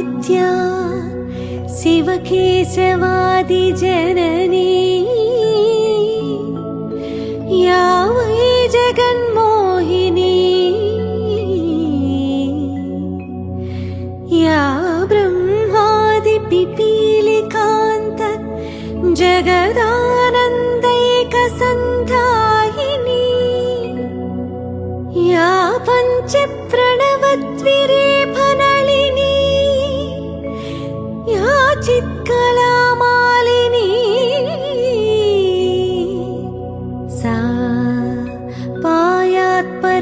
विद्या शिवकेशवादिजननी या चित्कलामालिनी सा पायात्परदेवता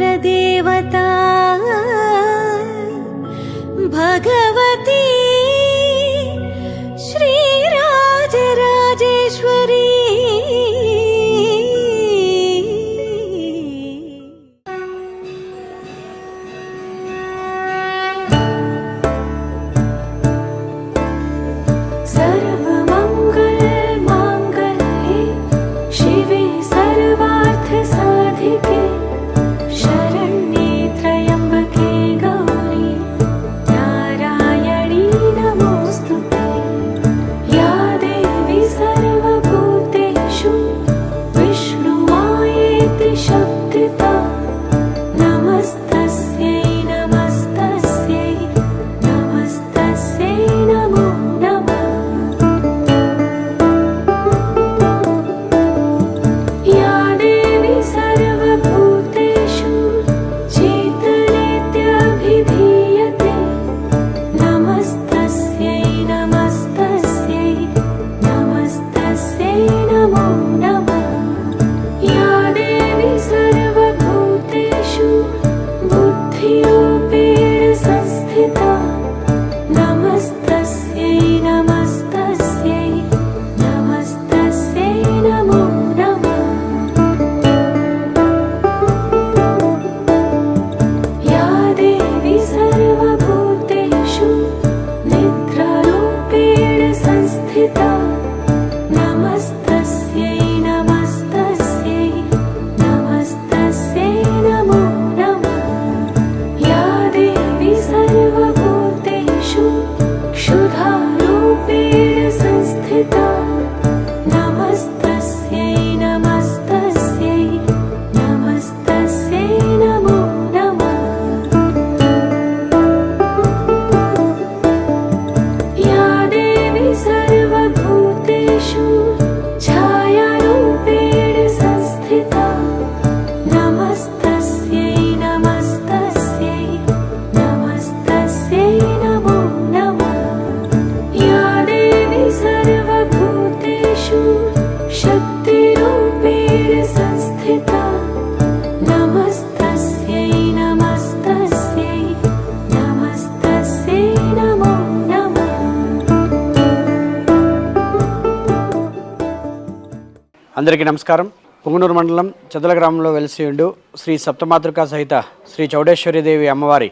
అందరికీ నమస్కారం. పుంగనూరు మండలం చదల గ్రామంలో వెలిసి ఉండు శ్రీ సప్తమాతృకా సహిత శ్రీ చౌడేశ్వరీదేవి అమ్మవారి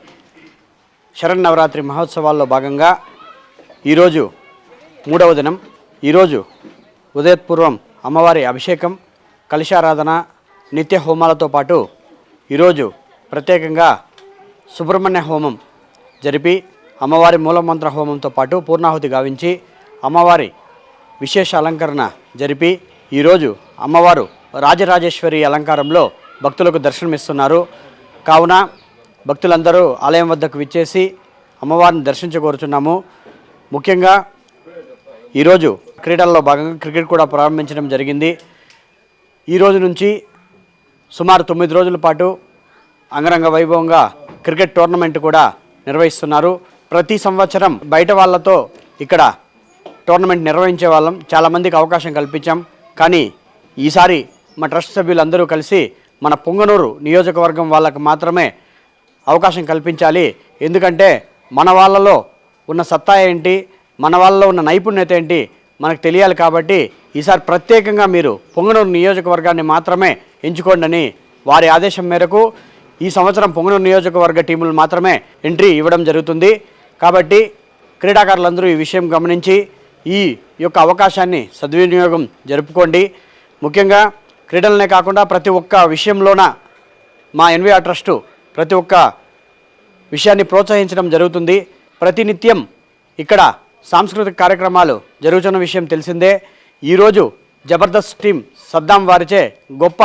శరన్నవరాత్రి మహోత్సవాల్లో భాగంగా ఈరోజు మూడవ దినం. ఈరోజు ఉదయపూర్వం అమ్మవారి అభిషేకం కలశారాధన నిత్య హోమాలతో పాటు ఈరోజు ప్రత్యేకంగా సుబ్రహ్మణ్య హోమం జరిపి అమ్మవారి మూలమంత్ర హోమంతో పాటు పూర్ణాహుతి గావించి అమ్మవారి విశేష అలంకరణ జరిపి ఈరోజు అమ్మవారు రాజరాజేశ్వరి అలంకారంలో భక్తులకు దర్శనమిస్తున్నారు. కావున భక్తులందరూ ఆలయం వద్దకు విచ్చేసి అమ్మవారిని దర్శించకోరుచున్నాము ముఖ్యంగా ఈరోజు క్రీడల్లో భాగంగా క్రికెట్ కూడా ప్రారంభించడం జరిగింది. ఈ రోజు నుంచి సుమారు తొమ్మిది రోజుల పాటు అంగరంగ వైభవంగా క్రికెట్ టోర్నమెంట్ కూడా నిర్వహిస్తున్నారు. ప్రతి సంవత్సరం బయట వాళ్ళతో ఇక్కడ టోర్నమెంట్ నిర్వహించే వాళ్ళం. చాలామందికి అవకాశం కల్పించాం. కానీ ఈసారి మా ట్రస్ట్ సభ్యులందరూ కలిసి మన పొంగనూరు నియోజకవర్గం వాళ్ళకు మాత్రమే అవకాశం కల్పించాలి. ఎందుకంటే మన వాళ్ళలో ఉన్న సత్తా ఏంటి? మన వాళ్ళలో ఉన్న నైపుణ్యత ఏంటి? మనకు తెలియాలి కాబట్టి ఈసారి ప్రత్యేకంగా మీరు పొంగనూరు నియోజకవర్గాన్ని మాత్రమే ఎంచుకోండి వారి ఆదేశం మేరకు ఈ సంవత్సరం పొంగనూరు నియోజకవర్గ టీములు మాత్రమే ఎంట్రీ ఇవ్వడం జరుగుతుంది. కాబట్టి క్రీడాకారులందరూ ఈ విషయం గమనించి ఈ ఈ యొక్క అవకాశాన్ని సద్వినియోగం జరుపుకోండి. ముఖ్యంగా క్రీడలనే కాకుండా ప్రతి ఒక్క విషయంలోన మా ఎన్విఆర్ ట్రస్టు ప్రతి ఒక్క విషయాన్ని ప్రోత్సహించడం జరుగుతుంది. ప్రతినిత్యం ఇక్కడ సాంస్కృతిక కార్యక్రమాలు జరుగుతున్న విషయం తెలిసిందే. ఈరోజు జబర్దస్త్ టీం సద్దాం వారిచే గొప్ప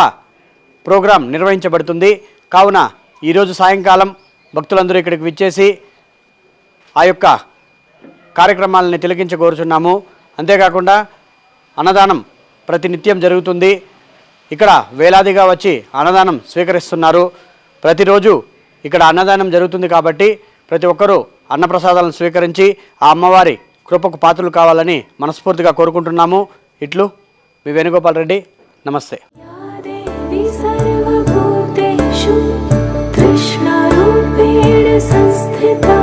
ప్రోగ్రాం నిర్వహించబడుతుంది. కావున ఈరోజు సాయంకాలం భక్తులందరూ ఇక్కడికి విచ్చేసి ఆ యొక్క కార్యక్రమాలని తిలకించగోరుచున్నాము అంతేకాకుండా అన్నదానం ప్రతినిత్యం జరుగుతుంది ఇక్కడ వేలాదిగా వచ్చి అన్నదానం స్వీకరిస్తున్నారు ప్రతిరోజు ఇక్కడ అన్నదానం జరుగుతుంది కాబట్టి ప్రతి ఒక్కరూ అన్నప్రసాదాలను స్వీకరించి ఆ అమ్మవారి కృపకు పాత్రలు కావాలని మనస్ఫూర్తిగా కోరుకుంటున్నాము ఇట్లు మీ వేణుగోపాల్ రెడ్డి నమస్తే या देवी सर्वभूतेषु कृष्णरूपेण संस्थिता